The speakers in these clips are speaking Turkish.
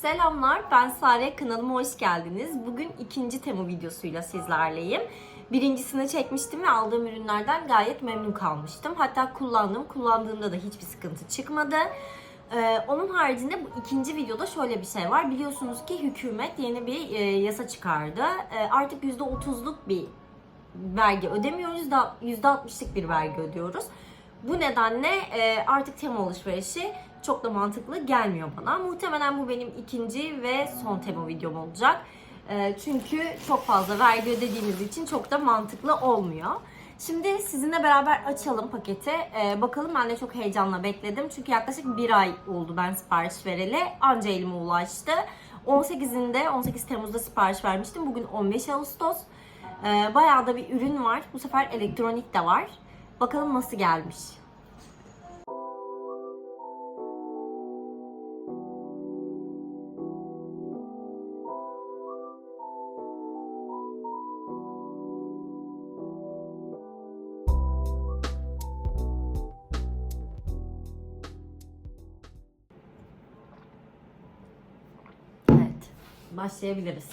Selamlar, ben Sare. Kanalıma hoş geldiniz. Bugün ikinci Temu videosuyla sizlerleyim. Birincisini çekmiştim ve aldığım ürünlerden gayet memnun kalmıştım. Hatta kullandım. Kullandığımda da hiçbir sıkıntı çıkmadı. Ee, onun haricinde bu ikinci videoda şöyle bir şey var. Biliyorsunuz ki hükümet yeni bir e, yasa çıkardı. E, artık %30'luk bir vergi ödemiyoruz da %60'lık bir vergi ödüyoruz. Bu nedenle e, artık Temu alışverişi çok da mantıklı gelmiyor bana. Muhtemelen bu benim ikinci ve son Temu videom olacak. E, çünkü çok fazla vergi ödediğimiz için çok da mantıklı olmuyor. Şimdi sizinle beraber açalım paketi. E, bakalım ben de çok heyecanla bekledim. Çünkü yaklaşık bir ay oldu ben sipariş vereli. Anca elime ulaştı. 18'inde 18 Temmuz'da sipariş vermiştim. Bugün 15 Ağustos. E, bayağı da bir ürün var. Bu sefer elektronik de var. Bakalım nasıl gelmiş. Başlayabiliriz.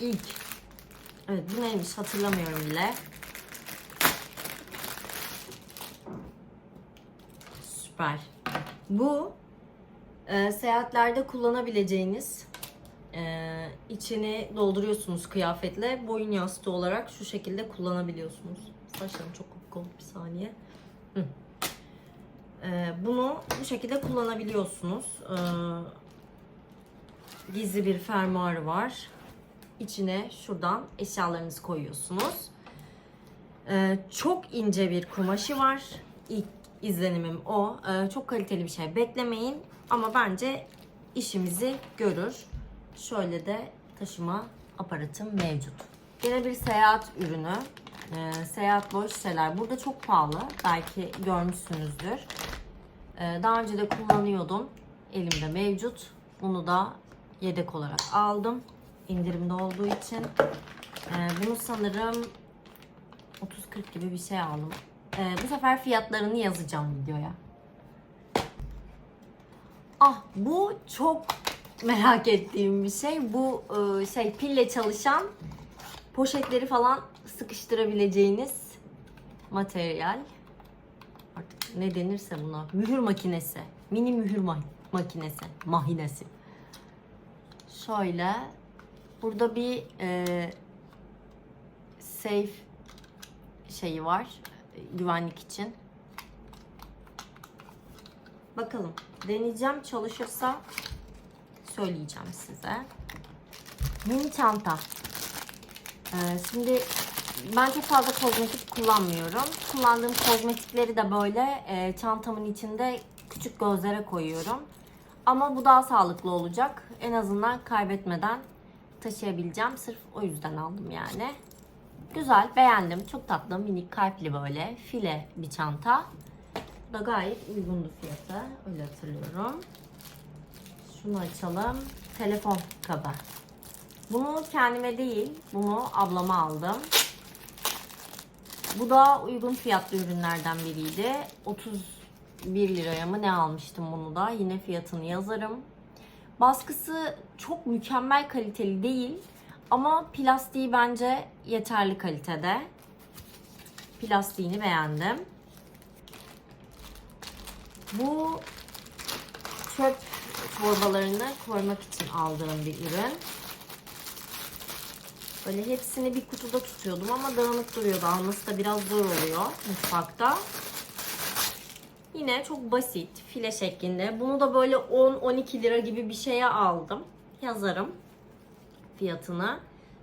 İlk. Evet, bu neymiş hatırlamıyorum bile. Süper. Bu e, seyahatlerde kullanabileceğiniz e, içini dolduruyorsunuz kıyafetle. Boyun yastığı olarak şu şekilde kullanabiliyorsunuz. Saçlarım çok kopuk oldu bir saniye. Hı. E, bunu bu şekilde kullanabiliyorsunuz. E, gizli bir fermuarı var. İçine şuradan eşyalarınızı koyuyorsunuz. Ee, çok ince bir kumaşı var. İlk izlenimim o. Ee, çok kaliteli bir şey beklemeyin. Ama bence işimizi görür. Şöyle de taşıma aparatım mevcut. Yine bir seyahat ürünü. Ee, seyahat boş şeyler. Burada çok pahalı. Belki görmüşsünüzdür. Ee, daha önce de kullanıyordum. Elimde mevcut. Bunu da yedek olarak aldım. İndirimde olduğu için. Ee, bunu sanırım 30-40 gibi bir şey aldım. Ee, bu sefer fiyatlarını yazacağım videoya. Ah bu çok merak ettiğim bir şey. Bu e, şey pille çalışan poşetleri falan sıkıştırabileceğiniz materyal. Artık ne denirse buna. Mühür makinesi. Mini mühür ma- makinesi. Mahinesi. Şöyle. Burada bir e, safe şeyi var. e, Güvenlik için. Bakalım. Deneyeceğim. Çalışırsa söyleyeceğim size. Mini çanta. Ee, şimdi ben çok fazla kozmetik kullanmıyorum. Kullandığım kozmetikleri de böyle e, çantamın içinde küçük gözlere koyuyorum. Ama bu daha sağlıklı olacak. En azından kaybetmeden taşıyabileceğim. Sırf o yüzden aldım yani. Güzel, beğendim. Çok tatlı, minik kalpli böyle file bir çanta. Bu da gayet uygundu fiyatı. Öyle hatırlıyorum. Şunu açalım. Telefon kabı. Bunu kendime değil, bunu ablama aldım. Bu da uygun fiyatlı ürünlerden biriydi. 31 liraya mı ne almıştım bunu da. Yine fiyatını yazarım. Baskısı çok mükemmel kaliteli değil. Ama plastiği bence yeterli kalitede. Plastiğini beğendim. Bu çöp torbalarını koymak için aldığım bir ürün. Böyle hepsini bir kutuda tutuyordum ama dağınık duruyordu. Alması da biraz zor oluyor mutfakta. Yine çok basit file şeklinde. Bunu da böyle 10-12 lira gibi bir şeye aldım. Yazarım fiyatını.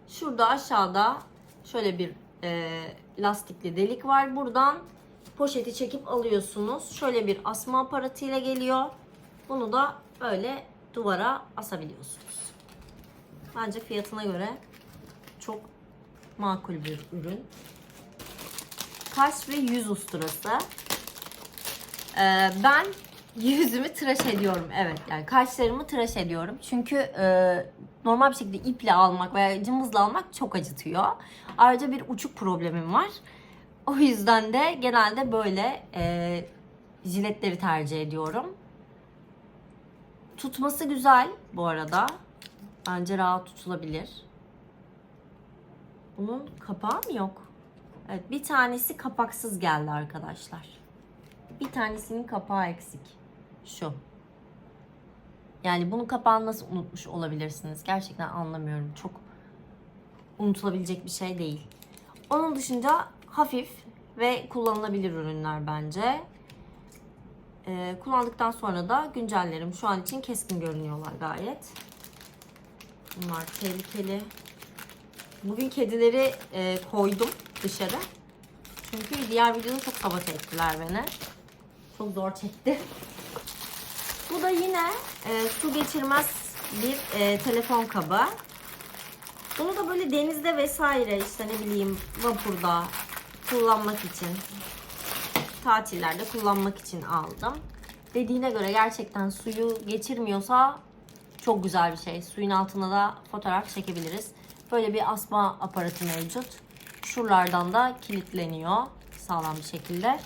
Şurada aşağıda şöyle bir e, lastikli delik var. Buradan poşeti çekip alıyorsunuz. Şöyle bir asma aparatıyla geliyor. Bunu da böyle duvara asabiliyorsunuz. Bence fiyatına göre çok makul bir ürün. Kaş ve yüz usturası. Ee, ben yüzümü tıraş ediyorum. Evet yani kaşlarımı tıraş ediyorum. Çünkü e, normal bir şekilde iple almak veya cımbızla almak çok acıtıyor. Ayrıca bir uçuk problemim var. O yüzden de genelde böyle e, jiletleri tercih ediyorum. Tutması güzel bu arada. Bence rahat tutulabilir. Bunun kapağı mı yok? Evet bir tanesi kapaksız geldi arkadaşlar. Bir tanesinin kapağı eksik. Şu. Yani bunun kapağını nasıl unutmuş olabilirsiniz? Gerçekten anlamıyorum. Çok unutulabilecek bir şey değil. Onun dışında hafif ve kullanılabilir ürünler bence. Ee, kullandıktan sonra da güncellerim. Şu an için keskin görünüyorlar gayet. Bunlar tehlikeli. Bugün kedileri e, koydum dışarı. Çünkü diğer videoda çok sabote ettiler beni. Çok zor çekti. Bu da yine e, su geçirmez bir e, telefon kabı. Bunu da böyle denizde vesaire işte ne bileyim vapurda kullanmak için tatillerde kullanmak için aldım. Dediğine göre gerçekten suyu geçirmiyorsa çok güzel bir şey. Suyun altına da fotoğraf çekebiliriz. Böyle bir asma aparatı mevcut. Şuralardan da kilitleniyor sağlam bir şekilde.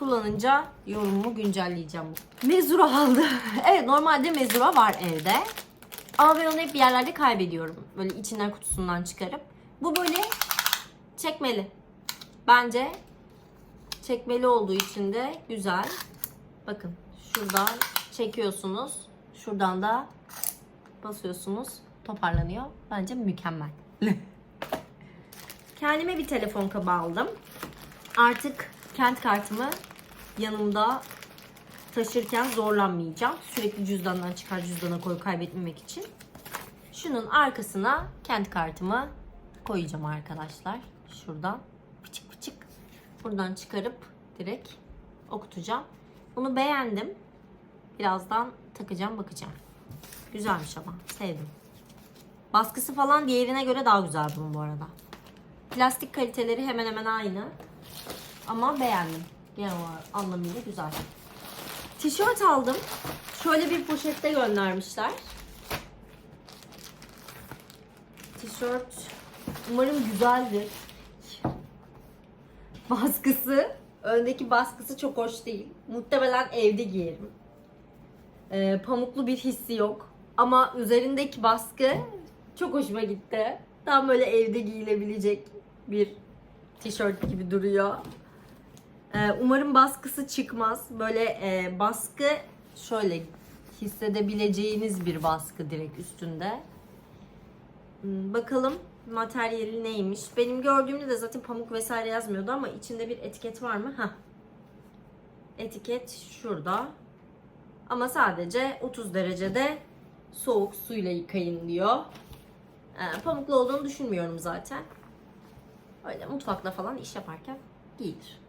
Kullanınca yorumumu güncelleyeceğim. Mezura aldı. evet normalde mezura var evde. Ama ben onu hep bir yerlerde kaybediyorum. Böyle içinden kutusundan çıkarıp. Bu böyle çekmeli. Bence çekmeli olduğu için de güzel. Bakın şuradan çekiyorsunuz. Şuradan da basıyorsunuz. Toparlanıyor. Bence mükemmel. Kendime bir telefon kabı aldım. Artık kent kartımı yanımda taşırken zorlanmayacağım. Sürekli cüzdandan çıkar cüzdana koy kaybetmemek için. Şunun arkasına kent kartımı koyacağım arkadaşlar. Şuradan pıçık pıçık. Buradan çıkarıp direkt okutacağım. Bunu beğendim. Birazdan takacağım bakacağım. Güzelmiş ama sevdim. Baskısı falan diğerine göre daha güzel bunun bu arada. Plastik kaliteleri hemen hemen aynı. Ama beğendim. Genel olarak anlamıyla güzel. Tişört aldım. Şöyle bir poşette göndermişler. Tişört umarım güzeldir. Baskısı, öndeki baskısı çok hoş değil. Muhtemelen evde giyerim. Ee, pamuklu bir hissi yok. Ama üzerindeki baskı çok hoşuma gitti. Tam böyle evde giyilebilecek bir tişört gibi duruyor. Ee, umarım baskısı çıkmaz. Böyle e, baskı şöyle hissedebileceğiniz bir baskı direkt üstünde. Hmm, Bakalım materyali neymiş. Benim gördüğümde de zaten pamuk vesaire yazmıyordu ama içinde bir etiket var mı? Hah. Etiket şurada. Ama sadece 30 derecede soğuk suyla yıkayın diyor. Ee, pamuklu olduğunu düşünmüyorum zaten. Öyle mutfakta falan iş yaparken giyilir.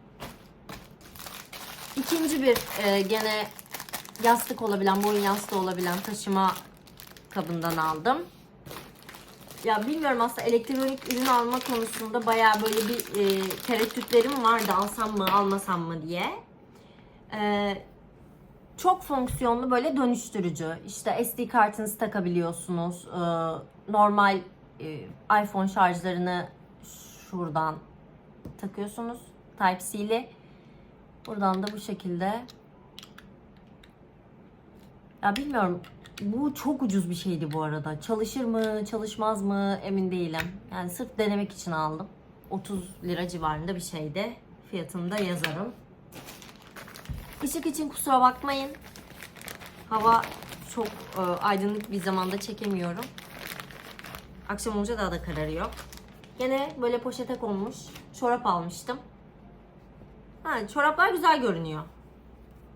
İkinci bir e, gene yastık olabilen, boyun yastığı olabilen taşıma kabından aldım. Ya bilmiyorum aslında elektronik ürün alma konusunda bayağı böyle bir e, tereddütlerim vardı alsam mı almasam mı diye. E, çok fonksiyonlu böyle dönüştürücü. İşte SD kartınızı takabiliyorsunuz. E, normal e, iPhone şarjlarını şuradan takıyorsunuz. Type-C'li. Buradan da bu şekilde. Ya bilmiyorum. Bu çok ucuz bir şeydi bu arada. Çalışır mı, çalışmaz mı emin değilim. Yani sırf denemek için aldım. 30 lira civarında bir şeydi. Fiyatını da yazarım. Işık için kusura bakmayın. Hava çok e, aydınlık bir zamanda çekemiyorum. Akşam olunca daha da kararıyor. Gene böyle poşete konmuş. Çorap almıştım. Ha, çoraplar güzel görünüyor.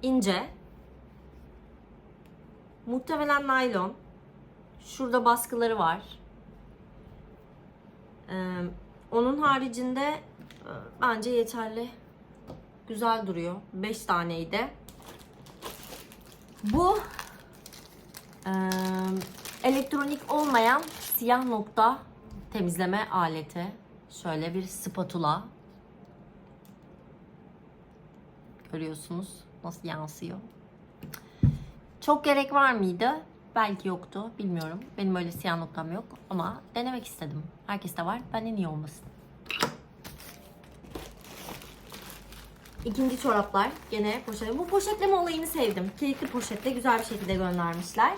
İnce. Muhtemelen naylon. Şurada baskıları var. Ee, onun haricinde e, bence yeterli. Güzel duruyor. 5 taneydi. Bu e, elektronik olmayan siyah nokta temizleme aleti. Şöyle bir spatula. Görüyorsunuz nasıl yansıyor. Çok gerek var mıydı? Belki yoktu. Bilmiyorum. Benim öyle siyah noktam yok. Ama denemek istedim. Herkeste var. Bende niye olmasın? İkinci çoraplar gene poşet. Bu poşetleme olayını sevdim. Kilitli poşetle güzel bir şekilde göndermişler.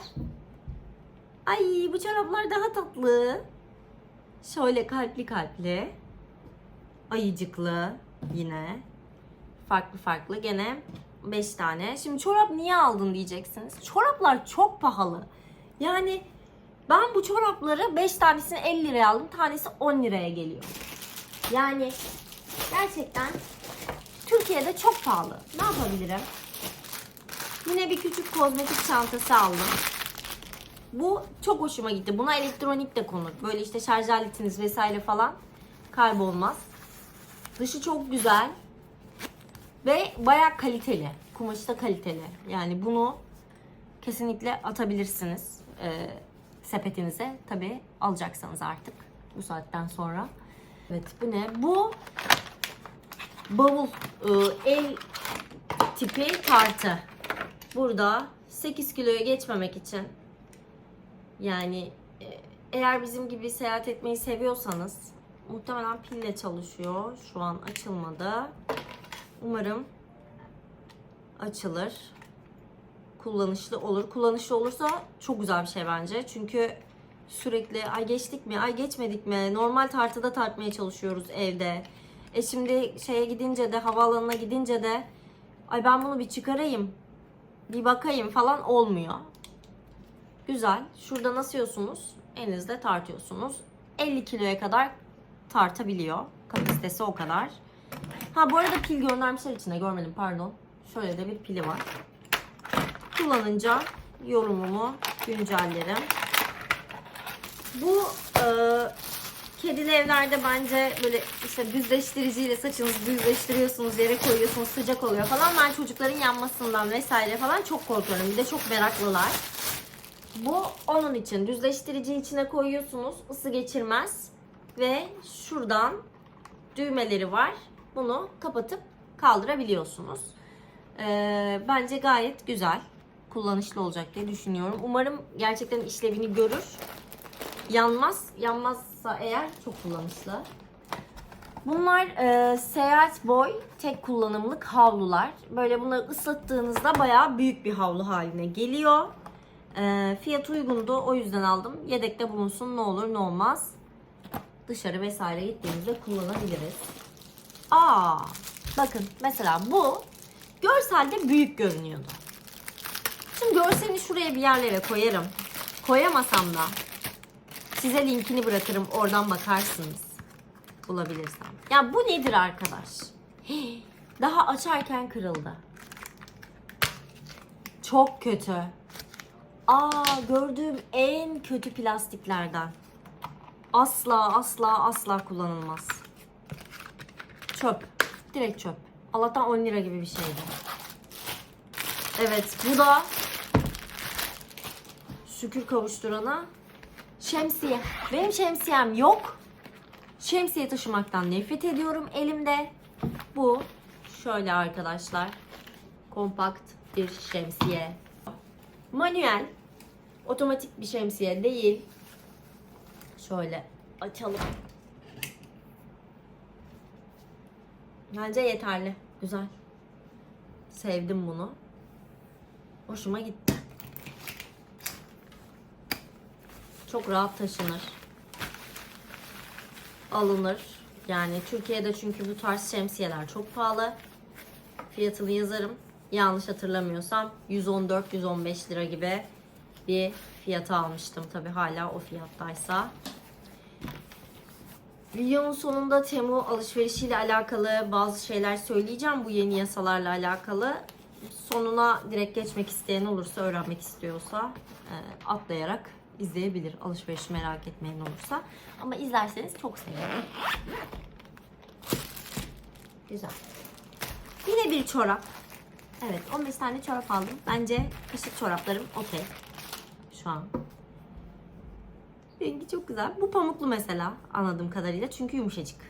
Ay bu çoraplar daha tatlı. Şöyle kalpli kalpli. Ayıcıklı yine. Farklı farklı gene 5 tane. Şimdi çorap niye aldın diyeceksiniz. Çoraplar çok pahalı. Yani ben bu çorapları 5 tanesini 50 liraya aldım. Tanesi 10 liraya geliyor. Yani gerçekten Türkiye'de çok pahalı. Ne yapabilirim? Yine bir küçük kozmetik çantası aldım. Bu çok hoşuma gitti. Buna elektronik de konur. Böyle işte şarj aletiniz vesaire falan kaybolmaz. Dışı çok güzel. Ve bayağı kaliteli. Kumaşı da kaliteli. Yani bunu kesinlikle atabilirsiniz e, sepetinize. Tabi alacaksanız artık bu saatten sonra. Evet bu ne? Bu bavul e, el tipi kartı. Burada 8 kiloya geçmemek için yani e, eğer bizim gibi seyahat etmeyi seviyorsanız muhtemelen pille çalışıyor. Şu an açılmadı. Umarım açılır. Kullanışlı olur. Kullanışlı olursa çok güzel bir şey bence. Çünkü sürekli ay geçtik mi, ay geçmedik mi? Normal tartıda tartmaya çalışıyoruz evde. E şimdi şeye gidince de havaalanına gidince de ay ben bunu bir çıkarayım. Bir bakayım falan olmuyor. Güzel. Şuradan asıyorsunuz. Elinizde tartıyorsunuz. 50 kiloya kadar tartabiliyor. Kapasitesi o kadar. Ha bu arada pil göndermişler içine görmedim pardon. Şöyle de bir pili var. Kullanınca yorumumu güncellerim. Bu e, kedili evlerde bence böyle işte düzleştiriciyle saçınızı düzleştiriyorsunuz, yere koyuyorsunuz, sıcak oluyor falan. Ben çocukların yanmasından vesaire falan çok korkuyorum. Bir de çok meraklılar. Bu onun için. Düzleştirici içine koyuyorsunuz. ısı geçirmez. Ve şuradan düğmeleri var. Bunu kapatıp kaldırabiliyorsunuz. Ee, bence gayet güzel. Kullanışlı olacak diye düşünüyorum. Umarım gerçekten işlevini görür. Yanmaz. Yanmazsa eğer çok kullanışlı. Bunlar e, seyahat boy tek kullanımlık havlular. Böyle bunları ıslattığınızda bayağı büyük bir havlu haline geliyor. E, fiyat uygundu o yüzden aldım. Yedekte bulunsun ne olur ne olmaz. Dışarı vesaire gittiğimizde kullanabiliriz. Aa, bakın mesela bu görselde büyük görünüyordu. Şimdi görselini şuraya bir yerlere koyarım. Koyamasam da size linkini bırakırım oradan bakarsınız. Bulabilirsem. Ya bu nedir arkadaş? Daha açarken kırıldı. Çok kötü. Aa gördüğüm en kötü plastiklerden. Asla asla asla kullanılmaz. Çöp. Direkt çöp. Allah'tan 10 lira gibi bir şeydi. Evet bu da şükür kavuşturana şemsiye. Benim şemsiyem yok. Şemsiye taşımaktan nefret ediyorum elimde. Bu şöyle arkadaşlar. Kompakt bir şemsiye. Manuel. Otomatik bir şemsiye değil. Şöyle açalım. Bence yeterli. Güzel. Sevdim bunu. Hoşuma gitti. Çok rahat taşınır. Alınır. Yani Türkiye'de çünkü bu tarz şemsiyeler çok pahalı. Fiyatını yazarım. Yanlış hatırlamıyorsam 114-115 lira gibi bir fiyata almıştım. Tabi hala o fiyattaysa. Videonun sonunda Temu alışverişiyle alakalı bazı şeyler söyleyeceğim. Bu yeni yasalarla alakalı. Sonuna direkt geçmek isteyen olursa, öğrenmek istiyorsa e, atlayarak izleyebilir. Alışveriş merak etmeyen olursa. Ama izlerseniz çok sevinirim. Güzel. Yine bir çorap. Evet 15 tane çorap aldım. Bence kışlık çoraplarım okey. Şu an. Rengi çok güzel. Bu pamuklu mesela anladığım kadarıyla. Çünkü yumuşacık.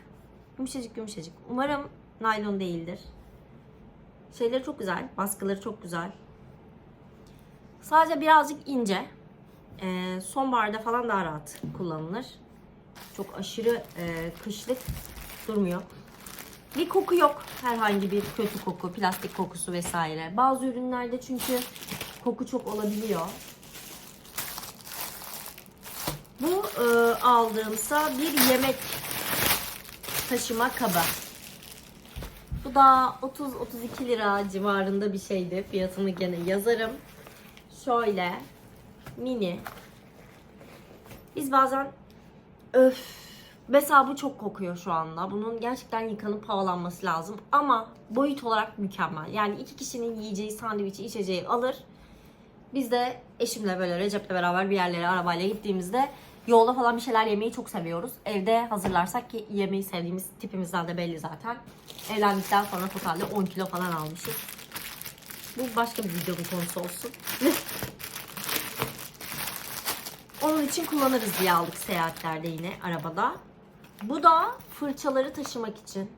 Yumuşacık yumuşacık. Umarım naylon değildir. Şeyleri çok güzel. Baskıları çok güzel. Sadece birazcık ince. Ee, sonbaharda falan daha rahat kullanılır. Çok aşırı e, kışlık durmuyor. Bir koku yok. Herhangi bir kötü koku, plastik kokusu vesaire. Bazı ürünlerde çünkü koku çok olabiliyor. Bu e, aldığımsa bir yemek taşıma kabı. Bu da 30-32 lira civarında bir şeydi. Fiyatını gene yazarım. Şöyle mini. Biz bazen öf mesela bu çok kokuyor şu anda. Bunun gerçekten yıkanıp havalanması lazım. Ama boyut olarak mükemmel. Yani iki kişinin yiyeceği sandviçi, içeceği alır. Biz de eşimle böyle Recep'le beraber bir yerlere arabayla gittiğimizde yolda falan bir şeyler yemeyi çok seviyoruz. Evde hazırlarsak ki yemeği sevdiğimiz tipimizden de belli zaten. Evlendikten sonra totalde 10 kilo falan almışız. Bu başka bir videonun konusu olsun. Onun için kullanırız diye aldık seyahatlerde yine arabada. Bu da fırçaları taşımak için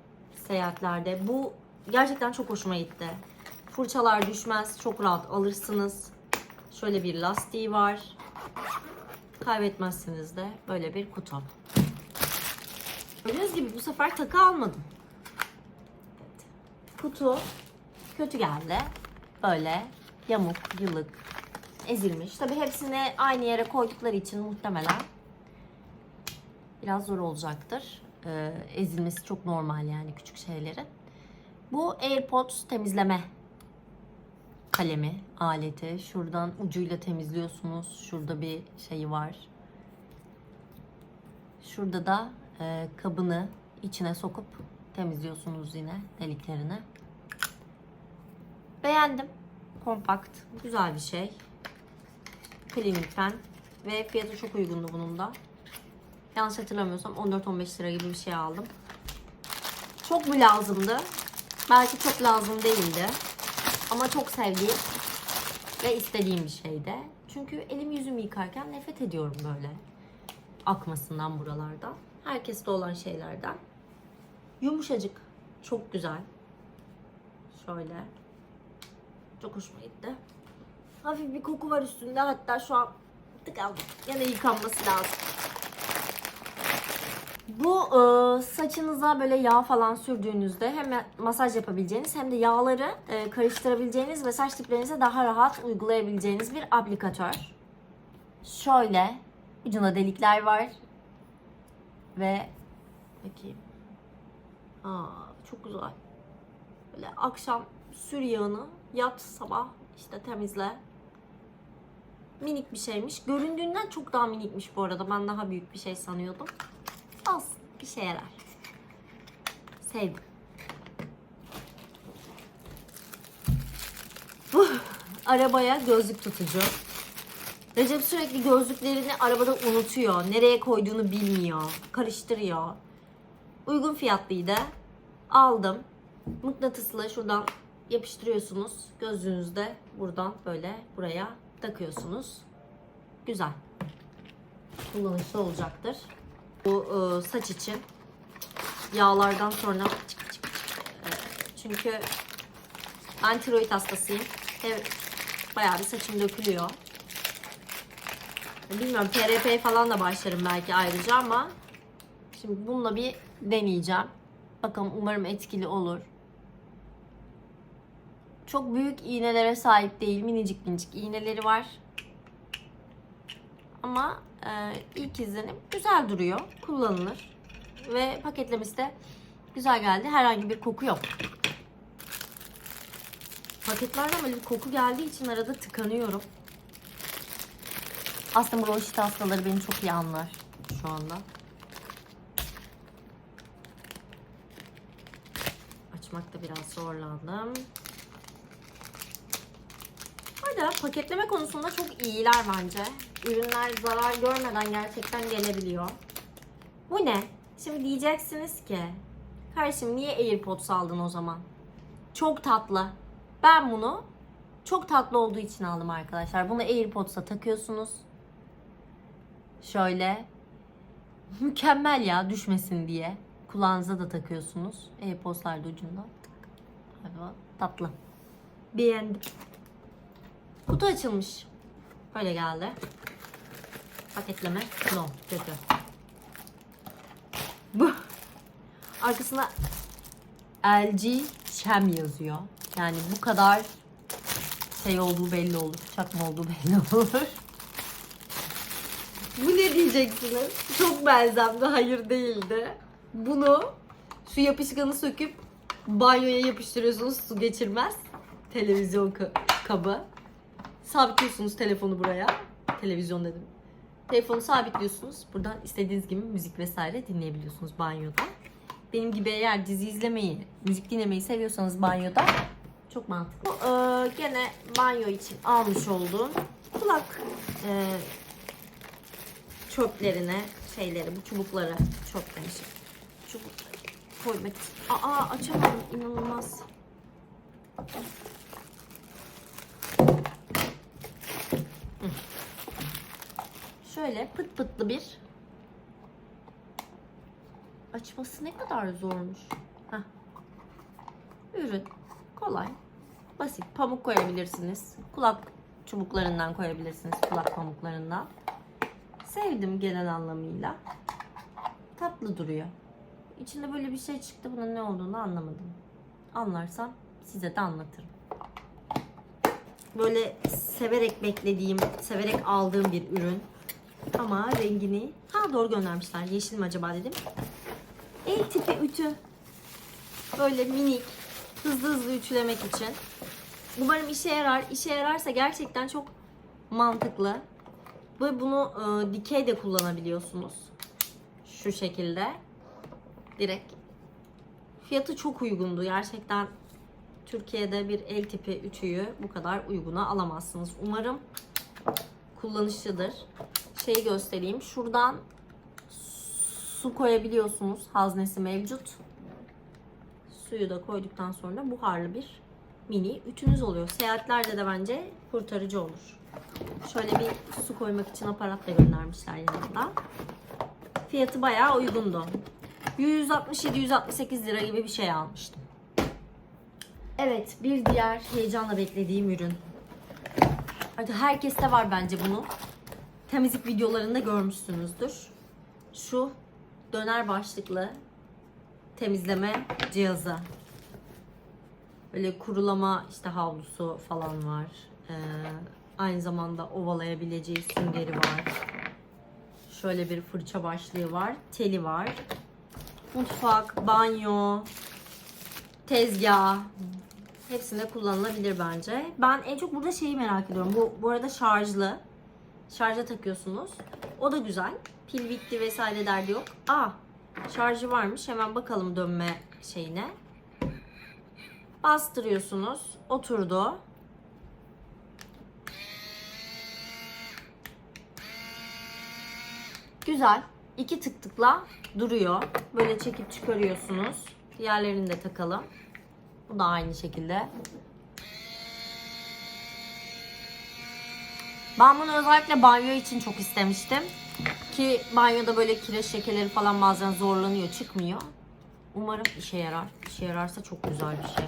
seyahatlerde. Bu gerçekten çok hoşuma gitti. Fırçalar düşmez, çok rahat alırsınız. Şöyle bir lastiği var. Kaybetmezsiniz de böyle bir kutu. Gördüğünüz gibi bu sefer takı almadım. Evet. Kutu kötü geldi. Böyle yamuk, yılık, ezilmiş. Tabi hepsini aynı yere koydukları için muhtemelen biraz zor olacaktır. Ee, ezilmesi çok normal yani küçük şeylerin. Bu AirPods temizleme kalemi, aleti. Şuradan ucuyla temizliyorsunuz. Şurada bir şeyi var. Şurada da e, kabını içine sokup temizliyorsunuz yine deliklerini. Beğendim. Kompakt, güzel bir şey. Pen ve fiyatı çok uygundu bunun da. Yanlış hatırlamıyorsam 14-15 lira gibi bir şey aldım. Çok mu lazımdı? Belki çok lazım değildi. Ama çok sevdiğim ve istediğim bir şeydi. Çünkü elimi yüzümü yıkarken nefret ediyorum böyle akmasından buralardan. Herkeste olan şeylerden. Yumuşacık. Çok güzel. Şöyle. Çok hoşuma gitti. Hafif bir koku var üstünde. Hatta şu an tıkandım. Yine yıkanması lazım. Bu e, saçınıza böyle yağ falan sürdüğünüzde hem masaj yapabileceğiniz hem de yağları e, karıştırabileceğiniz ve saç diplerinize daha rahat uygulayabileceğiniz bir aplikatör. Şöyle ucunda delikler var ve bakayım. Aa, çok güzel. Böyle akşam sür yağını, yat sabah işte temizle. Minik bir şeymiş. Göründüğünden çok daha minikmiş bu arada. Ben daha büyük bir şey sanıyordum. Olsun. Bir şey yarar. Sevdim. Bu arabaya gözlük tutucu. Recep sürekli gözlüklerini arabada unutuyor. Nereye koyduğunu bilmiyor. Karıştırıyor. Uygun fiyatlıydı. Aldım. Mıknatıslı şuradan yapıştırıyorsunuz. Gözlüğünüzde buradan böyle buraya takıyorsunuz. Güzel. Kullanışlı olacaktır. Bu e, saç için yağlardan sonra çık çık çık. E, çünkü ben tiroid hastasıyım. Evet, bayağı bir saçım dökülüyor. Bilmiyorum PRP falan da başlarım belki ayrıca ama şimdi bununla bir deneyeceğim. Bakalım umarım etkili olur. Çok büyük iğnelere sahip değil. Minicik minicik iğneleri var. Ama ilk izlenim güzel duruyor. Kullanılır. Ve paketlemesi de güzel geldi. Herhangi bir koku yok. Paketlerden böyle bir koku geldiği için arada tıkanıyorum. Aslında bu roşit hastaları beni çok iyi anlar şu anda. Açmakta biraz zorlandım. Orada paketleme konusunda çok iyiler bence. Ürünler zarar görmeden gerçekten gelebiliyor. Bu ne? Şimdi diyeceksiniz ki Kardeşim niye AirPods aldın o zaman? Çok tatlı. Ben bunu çok tatlı olduğu için aldım arkadaşlar. Bunu AirPods'a takıyorsunuz. Şöyle. Mükemmel ya düşmesin diye. Kulağınıza da takıyorsunuz. AirPods'lar da ucunda. Tatlı. Beğendim. Kutu açılmış. Böyle geldi. Paketleme. No. Kötü. Bu. Arkasında LG Chem yazıyor. Yani bu kadar şey olduğu belli olur. Çakma olduğu belli olur. Bu ne diyeceksiniz? Çok benzemdi. Hayır değildi. Bunu su yapışkanı söküp banyoya yapıştırıyorsunuz. Su geçirmez. Televizyon ka- kabı. Sabitliyorsunuz telefonu buraya. Televizyon dedim. Telefonu sabitliyorsunuz. Buradan istediğiniz gibi müzik vesaire dinleyebiliyorsunuz banyoda. Benim gibi eğer dizi izlemeyi, müzik dinlemeyi seviyorsanız banyoda çok mantıklı. Bu, e, gene banyo için almış olduğum kulak e, çöplerine, şeyleri, bu çubukları, çöp demişim. Çubukları koymak için. Aa açamadım inanılmaz. Şöyle pıt pıtlı bir açması ne kadar zormuş. Heh. Ürün kolay, basit. Pamuk koyabilirsiniz. Kulak çubuklarından koyabilirsiniz. Kulak pamuklarından. Sevdim genel anlamıyla. Tatlı duruyor. İçinde böyle bir şey çıktı. Bunun ne olduğunu anlamadım. Anlarsam size de anlatırım. Böyle severek beklediğim, severek aldığım bir ürün. Ama rengini ha doğru göndermişler. Yeşil mi acaba dedim. El tipi ütü. Böyle minik, hızlı hızlı ütülemek için. Umarım işe yarar. İşe yararsa gerçekten çok mantıklı. Ve bunu e, dikey de kullanabiliyorsunuz. Şu şekilde. Direkt. Fiyatı çok uygundu. Gerçekten Türkiye'de bir el tipi ütüyü bu kadar uyguna alamazsınız. Umarım kullanışlıdır. Şeyi göstereyim. Şuradan su koyabiliyorsunuz. Haznesi mevcut. Suyu da koyduktan sonra buharlı bir mini ütünüz oluyor. Seyahatlerde de bence kurtarıcı olur. Şöyle bir su koymak için aparat da göndermişler yanında. Fiyatı bayağı uygundu. 167-168 lira gibi bir şey almıştım. Evet, bir diğer heyecanla beklediğim ürün. Artık herkeste var bence bunu. Temizlik videolarında görmüşsünüzdür. Şu döner başlıklı temizleme cihazı. Böyle kurulama işte havlusu falan var. Ee, aynı zamanda ovalayabileceği süngeri var. Şöyle bir fırça başlığı var. Teli var. Mutfak, banyo, tezgah hepsinde kullanılabilir bence. Ben en çok burada şeyi merak ediyorum. Bu bu arada şarjlı. Şarja takıyorsunuz. O da güzel. Pil bitti vesaire derdi yok. Aa, şarjı varmış. Hemen bakalım dönme şeyine. Bastırıyorsunuz. Oturdu. Güzel. İki tık tıkla duruyor. Böyle çekip çıkarıyorsunuz. Diğerlerini de takalım. Bu da aynı şekilde. Ben bunu özellikle banyo için çok istemiştim. Ki banyoda böyle kireç lekeleri falan bazen zorlanıyor, çıkmıyor. Umarım işe yarar. İşe yararsa çok güzel bir şey.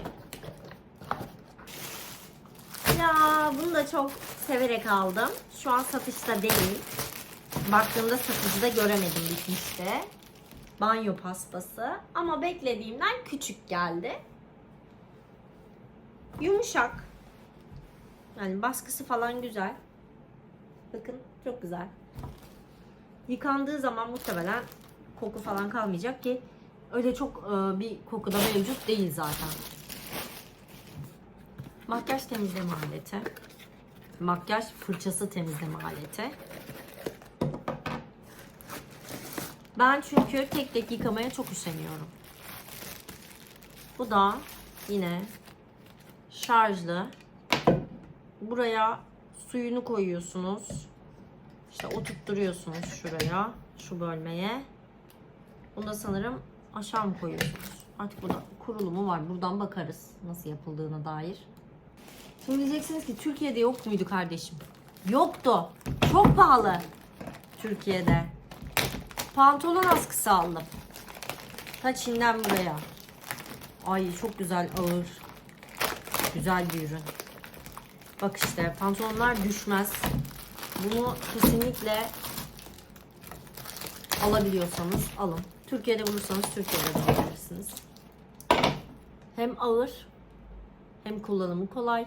Ya bunu da çok severek aldım. Şu an satışta değil. Baktığımda satıcıda göremedim bitmişte. Banyo paspası. Ama beklediğimden küçük geldi. Yumuşak. Yani baskısı falan güzel. Bakın çok güzel. Yıkandığı zaman muhtemelen koku falan kalmayacak ki öyle çok e, bir koku da mevcut değil zaten. Makyaj temizleme aleti. Makyaj fırçası temizleme aleti. Ben çünkü tek tek yıkamaya çok üşeniyorum. Bu da yine şarjlı. Buraya suyunu koyuyorsunuz. İşte oturtturuyorsunuz şuraya, şu bölmeye. Bunda sanırım aşağı mı koyuyorsunuz? Artık burada kurulumu var. Buradan bakarız nasıl yapıldığına dair. Şimdi diyeceksiniz ki Türkiye'de yok muydu kardeşim? Yoktu. Çok pahalı. Türkiye'de. Pantolon askısı aldım. Ta Çin'den buraya. Ay çok güzel ağır. Güzel bir ürün. Bak işte pantolonlar düşmez. Bunu kesinlikle alabiliyorsanız alın. Türkiye'de bulursanız Türkiye'de de alabilirsiniz. Hem ağır hem kullanımı kolay.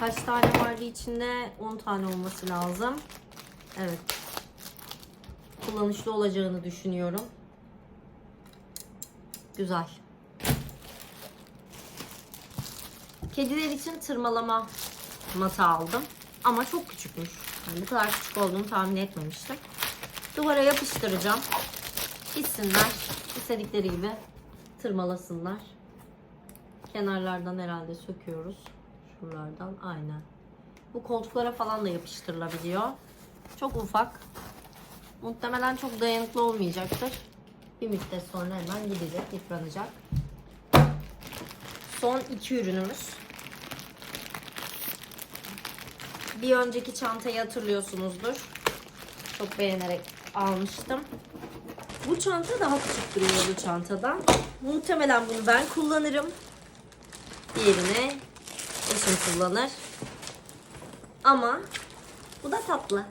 Kaç tane vardı içinde? 10 tane olması lazım. Evet. Kullanışlı olacağını düşünüyorum. Güzel. Kediler için tırmalama matı aldım. Ama çok küçükmüş. Yani bu kadar küçük olduğunu tahmin etmemiştim. Duvara yapıştıracağım. Gitsinler. istedikleri gibi tırmalasınlar. Kenarlardan herhalde söküyoruz. Şuralardan aynen. Bu koltuklara falan da yapıştırılabiliyor. Çok ufak. Muhtemelen çok dayanıklı olmayacaktır. Bir müddet sonra hemen gidecek, yıpranacak. Son iki ürünümüz. Bir önceki çantayı hatırlıyorsunuzdur. Çok beğenerek almıştım. Bu çanta daha küçük duruyor bu çantadan. Muhtemelen bunu ben kullanırım. Diğerini eşim kullanır. Ama bu da tatlı.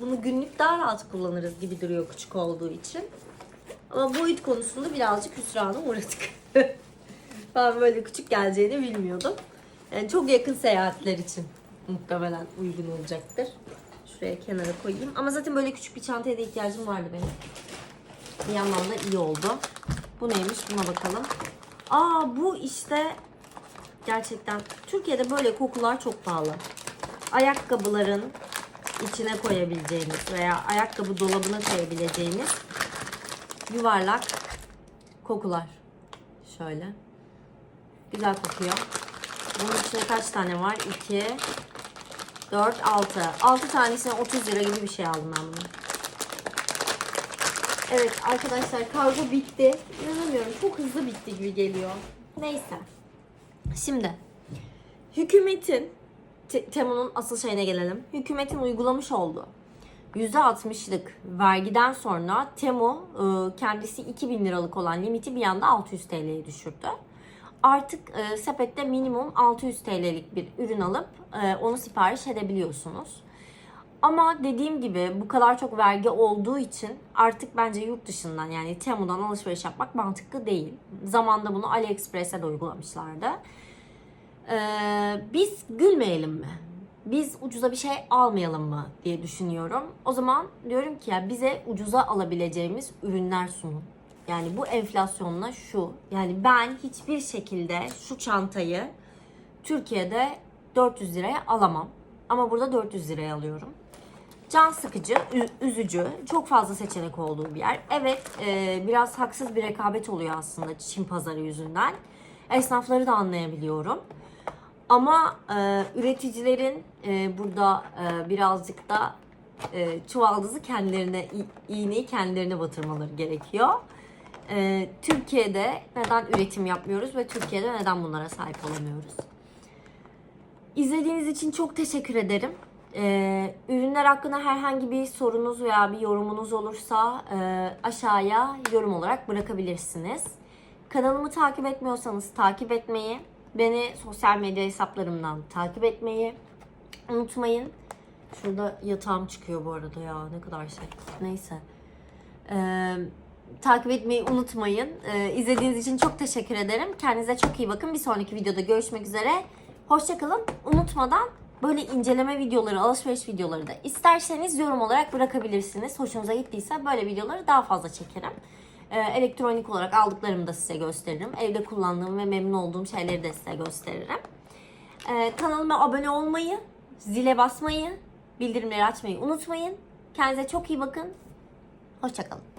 Bunu günlük daha rahat kullanırız gibi duruyor küçük olduğu için. Ama boyut konusunda birazcık hüsrana uğradık. ben böyle küçük geleceğini bilmiyordum. Yani çok yakın seyahatler için muhtemelen uygun olacaktır. Şuraya kenara koyayım. Ama zaten böyle küçük bir çantaya da ihtiyacım vardı benim. Bir yandan da iyi oldu. Bu neymiş buna bakalım. Aa bu işte gerçekten Türkiye'de böyle kokular çok pahalı. Ayakkabıların içine koyabileceğiniz veya ayakkabı dolabına koyabileceğiniz yuvarlak kokular. Şöyle. Güzel kokuyor. Bunun içinde kaç tane var? 2 4 6. 6 tanesine 30 lira gibi bir şey aldım ben bunu. Evet arkadaşlar kargo bitti. İnanamıyorum çok hızlı bitti gibi geliyor. Neyse. Şimdi hükümetin Te- Temu'nun asıl şeyine gelelim. Hükümetin uygulamış olduğu %60'lık vergiden sonra Temu e, kendisi 2000 liralık olan limiti bir anda 600 TL'ye düşürdü. Artık e, sepette minimum 600 TL'lik bir ürün alıp e, onu sipariş edebiliyorsunuz. Ama dediğim gibi bu kadar çok vergi olduğu için artık bence yurt dışından yani Temu'dan alışveriş yapmak mantıklı değil. Zamanda bunu AliExpress'e de uygulamışlardı. Ee, biz gülmeyelim mi? Biz ucuza bir şey almayalım mı diye düşünüyorum. O zaman diyorum ki ya bize ucuza alabileceğimiz ürünler sunun. Yani bu enflasyonla şu. Yani ben hiçbir şekilde şu çantayı Türkiye'de 400 liraya alamam. Ama burada 400 liraya alıyorum. Can sıkıcı, üzücü, çok fazla seçenek olduğu bir yer. Evet, e, biraz haksız bir rekabet oluyor aslında Çin pazarı yüzünden. Esnafları da anlayabiliyorum. Ama e, üreticilerin e, burada e, birazcık da e, çuvaldızı kendilerine, iğneyi kendilerine batırmaları gerekiyor. E, Türkiye'de neden üretim yapmıyoruz ve Türkiye'de neden bunlara sahip olamıyoruz? İzlediğiniz için çok teşekkür ederim. Ee, ürünler hakkında herhangi bir sorunuz veya bir yorumunuz olursa e, aşağıya yorum olarak bırakabilirsiniz. Kanalımı takip etmiyorsanız takip etmeyi, beni sosyal medya hesaplarımdan takip etmeyi unutmayın. Şurada yatağım çıkıyor bu arada ya ne kadar şey. Neyse. Ee, takip etmeyi unutmayın. Ee, izlediğiniz için çok teşekkür ederim. Kendinize çok iyi bakın. Bir sonraki videoda görüşmek üzere. Hoşçakalın. Unutmadan böyle inceleme videoları, alışveriş videoları da isterseniz yorum olarak bırakabilirsiniz. Hoşunuza gittiyse böyle videoları daha fazla çekerim. Ee, elektronik olarak aldıklarımı da size gösteririm. Evde kullandığım ve memnun olduğum şeyleri de size gösteririm. Ee, kanalıma abone olmayı, zile basmayı, bildirimleri açmayı unutmayın. Kendinize çok iyi bakın. Hoşçakalın.